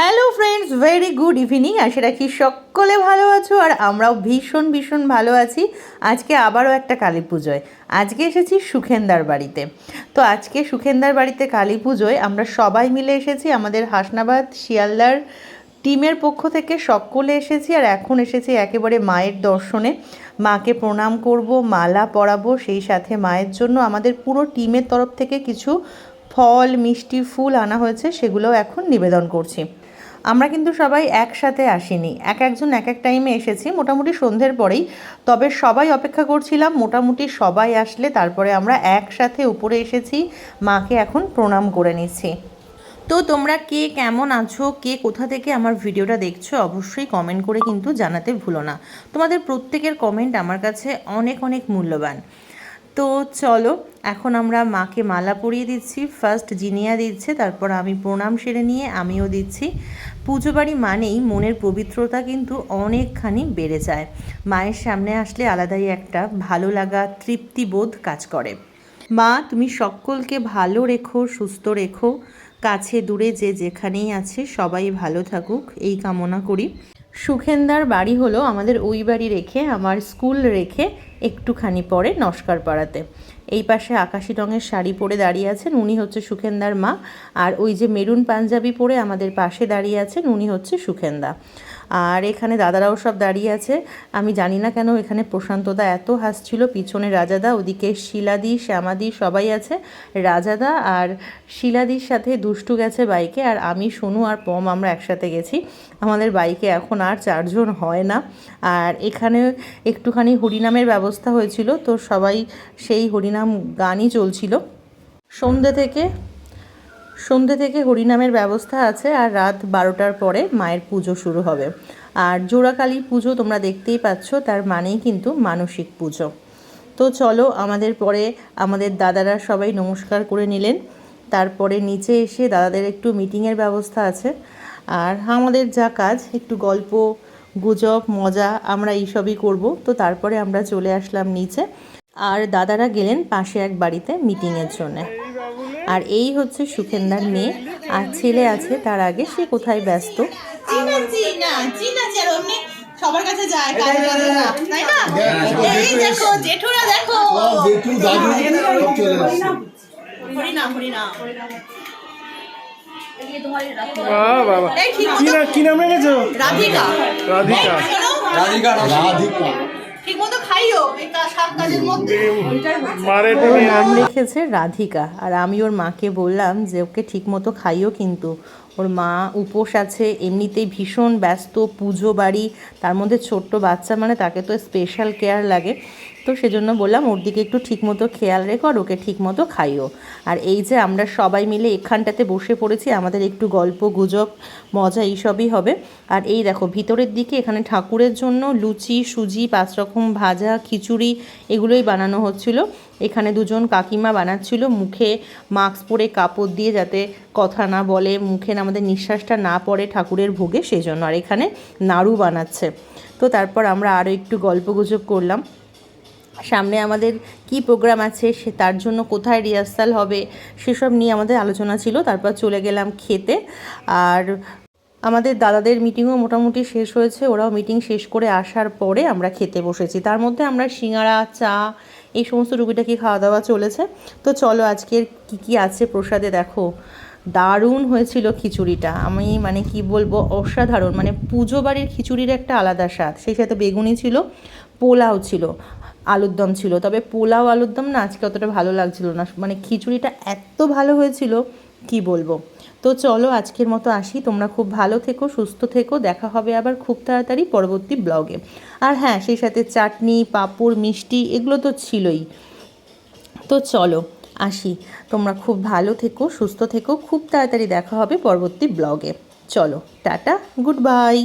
Hello friends very good evening আশা রাখি সকলে ভালো আছো আর আমরাও ভীষণ ভীষণ ভালো আছি। আজকে আবারও একটা কালী পুজোয়। আজকে এসেছি সুখেন্দার বাড়িতে। তো আজকে সুখেন্দার বাড়িতে কালী পুজোয় আমরা সবাই মিলে এসেছি। আমাদের হাসনাবাদ, শিয়ালদার টিমের পক্ষ থেকে সকলে এসেছি আর এখন এসেছি একেবারে মায়ের দর্শনে। মাকে প্রণাম করব, মালা পরাবো, সেই সাথে মায়ের জন্য আমাদের পুরো টিমের তরফ থেকে কিছু ফল, মিষ্টি, ফুল আনা হয়েছে, সেগুলোও এখন নিবেদন করছি। আমরা কিন্তু সবাই একসাথে আসিনি। এক একজন এক এক টাইমে এসেছি, মোটামুটি সন্ধ্যের পরেই। তবে সবাই অপেক্ষা করছিলাম, মোটামুটি সবাই আসলে তারপরে আমরা একসাথে উপরে এসেছি, মাকে এখন প্রণাম করে নিচ্ছি। তো তোমরা কে কেমন আছো, কে কোথা থেকে আমার ভিডিওটা দেখছ, অবশ্যই কমেন্ট করে কিন্তু জানাতে ভুলো না। তোমাদের প্রত্যেকের কমেন্ট আমার কাছে অনেক অনেক মূল্যবান। তো চলো, এখন আমরা মাকে মালা পরিয়ে দিচ্ছি। ফার্স্ট জিনিয়া দিচ্ছে, তারপর আমি প্রণাম সেরে নিয়ে আমিও দিচ্ছি। পুজো বাড়ি মানেই মনের পবিত্রতা কিন্তু অনেকখানি বেড়ে যায়। মায়ের সামনে আসলে আলাদাই একটা ভালো লাগা তৃপ্তিবোধ কাজ করে। মা, তুমি সকলকে ভালো রেখো, সুস্থ রেখো। কাছে, দূরে, যে যেখানেই আছে, সবাই ভালো থাকুক। এই কামনা করি। সুখেন্দার বাড়ি হলো আমাদের ওই বাড়ি রেখে, আমার স্কুল রেখে একটুখানি পরে নস্কার পাড়াতে এই পাশে আকাশি রঙের শাড়ি পরে দাঁড়িয়ে আছেন, উনি হচ্ছে সুখেন্দার মা। আর ওই যে মেরুন পাঞ্জাবি পরে আমাদের পাশে দাঁড়িয়ে আছেন, উনি হচ্ছে সুখেন্দা। আর এখানে দাদারাও সব দাঁড়িয়ে আছে। আমি জানি না কেন এখানে প্রশান্তদা এত হাসছিল, পিছনে রাজাদা, ওদিকে শিলাদি, শ্যামাদি সবাই আছে। রাজাদা আর শিলাদির সাথে দুষ্টু গেছে বাইকে, আর আমি, সোনু আর পম আমরা একসাথে গেছি। আমাদের বাইকে এখন আর চারজন হয় না। আর এখানে একটুখানি হরিনামের ব্যবস্থা হয়েছিল, তো সবাই সেই হরিনাম গানই চলছিল। সন্ধ্যে থেকে সন্ধ্যে থেকে হরিনামের ব্যবস্থা আছে আর রাত বারোটার পরে মায়ের পুজো শুরু হবে। আর জোড়াকালী পুজো তোমরা দেখতেই পাচ্ছ, তার মানেই কিন্তু মানসিক পুজো। তো চলো আমাদের পরে আমাদের দাদারা সবাই নমস্কার করে নিলেন। তারপরে নিচে এসে দাদাদের একটু মিটিংয়ের ব্যবস্থা আছে। আর আমাদের যা কাজ, একটু গল্প, গুজব, মজা আমরা এইসবই করব। তো তারপরে আমরা চলে আসলাম নিচে। আর দাদারা গেলেন পাশে এক বাড়িতে মিটিংয়ের জন্যে। আর এই হচ্ছে সুখেন্দার মেয়ে আর ছেলে আছে তার আগে সে কোথায় ব্যস্ত সবার কাছে যায় তাই না এই দেখো জেঠুরা দেখো কি নাম রেখেছো রাধিকা রাধিকা রাধিকা রাধিকা ঠিক খাইও এই কা- কাজের মধ্যে। নাম রেখেছে রাধিকা আর আমি ওর মাকে বললাম যে ওকে ঠিকমতো খাইও কিন্তু। ওর মা উপোস আছে এমনিতেই ভীষণ ব্যস্ত পুজো বাড়ি তার মধ্যে ছোট্ট বাচ্চা মানে তাকে তো স্পেশাল কেয়ার লাগে। তো সেজন্য বললাম, ওর দিকে একটু ঠিকমতো খেয়াল রেখো আর ওকে ঠিকমতো খাইও। আর এই যে আমরা সবাই মিলে এখানটাতে বসে পড়েছি, আমাদের একটু গল্প, গুজব, মজা এইসবই হবে। আর এই দেখো, ভিতরের দিকে এখানে ঠাকুরের জন্য লুচি, সুজি, পাঁচ রকম ভাজা, খিচুড়ি এগুলোই বানানো হচ্ছিল। এখানে দুজন কাকিমা বানাচ্ছিল, মুখে মাস্ক পরে কাপড় দিয়ে যাতে কথা না বলে, মুখে আমাদের নিঃশ্বাসটা না পড়ে ঠাকুরের ভোগে সেই জন্য আর এখানে নাড়ু বানাচ্ছে। তো তারপর আমরা আরও একটু গল্প, গুজব করলাম। সামনে আমাদের কি প্রোগ্রাম আছে, সে তার জন্য কোথায় রিহার্সাল হবে, সেসব নিয়ে আমাদের আলোচনা ছিল। তারপর চলে গেলাম খেতে। আর আমাদের দাদাদের মিটিংও মোটামুটি শেষ হয়েছে। ওরাও মিটিং শেষ করে আসার পরে আমরা খেতে বসেছি। তার মধ্যে আমরা সিঙ্গারা, চা, এই সমস্ত টুকিটাকি খাওয়া দাওয়া চলেছে। তো চলো আজকের কি কি আছে প্রসাদে দেখো। দারুণ হয়েছিল খিচুড়িটা। আমি মানে কি বলব, অসাধারণ। মানে পুজো বাড়ির খিচুড়ির একটা আলাদা স্বাদ। সেই সাথে বেগুনি ছিল, পোলাও ছিল। আলুর দম ছিল। তবে পোলাও আলুর দম না আজকে অতটা ভালো লাগছিল না। মানে খিচুড়িটা এত ভালো হয়েছিল, কি বলব? তো চলো আজকের মতো আসি। তোমরা খুব ভালো থেকো, সুস্থ থেকো। দেখা হবে আবার খুব তাড়াতাড়ি পরবর্তী ব্লগে। আর হ্যাঁ সেই সাথে চাটনি, পাঁপড়, মিষ্টি এগুলো তো ছিলই। তো চলো আসি। তোমরা খুব ভালো থেকো, সুস্থ থেকো। খুব তাড়াতাড়ি দেখা হবে পরবর্তী ব্লগে। চলো, টাটা, গুড বাই।